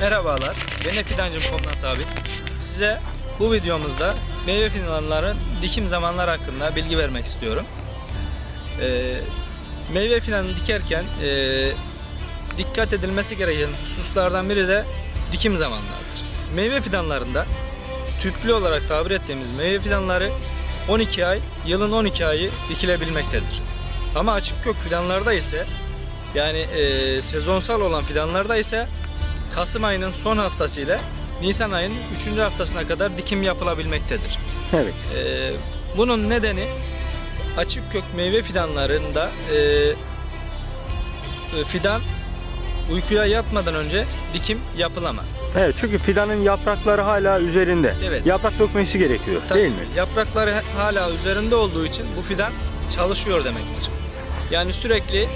Merhabalar, ben Fidancım Komdan Sabit. Size bu videomuzda meyve fidanların dikim zamanları hakkında bilgi vermek istiyorum. Ee, meyve fidanı dikerken ee, dikkat edilmesi gereken hususlardan biri de dikim zamanlarıdır. Meyve fidanlarında tüplü olarak tabir ettiğimiz meyve fidanları 12 ay, yılın 12 ayı dikilebilmektedir. Ama açık kök fidanlarda ise yani ee, sezonsal olan fidanlarda ise Kasım ayının son haftası ile Nisan ayının 3. haftasına kadar dikim yapılabilmektedir. Evet. Ee, bunun nedeni açık kök meyve fidanlarında e, e, fidan uykuya yatmadan önce dikim yapılamaz. Evet çünkü fidanın yaprakları hala üzerinde. Evet. Yaprak dökmesi gerekiyor Tabii değil ki mi? Yaprakları hala üzerinde olduğu için bu fidan çalışıyor demektir. Yani sürekli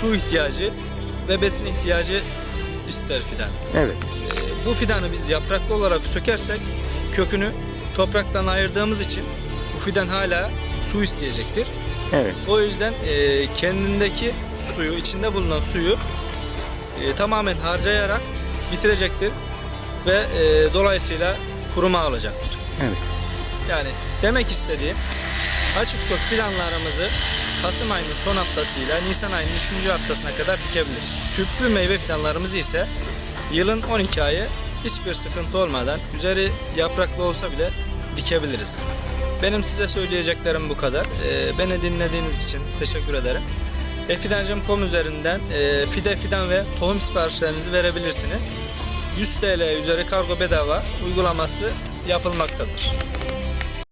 su ihtiyacı ve besin ihtiyacı ister fidan. Evet. Ee, bu fidanı biz yapraklı olarak sökersek kökünü topraktan ayırdığımız için bu fidan hala su isteyecektir. Evet. O yüzden e, kendindeki suyu, içinde bulunan suyu e, tamamen harcayarak bitirecektir ve e, dolayısıyla kuruma alacaktır. Evet. Yani demek istediğim açık kök fidanlarımızı Kasım ayının son haftasıyla Nisan ayının 3. haftasına kadar dikebiliriz. Tüplü meyve fidanlarımızı ise yılın 12 ayı hiçbir sıkıntı olmadan üzeri yapraklı olsa bile dikebiliriz. Benim size söyleyeceklerim bu kadar. Ee, beni dinlediğiniz için teşekkür ederim. Efidancım.com üzerinden e, fide fidan ve tohum siparişlerinizi verebilirsiniz. 100 TL üzeri kargo bedava uygulaması yapılmaktadır.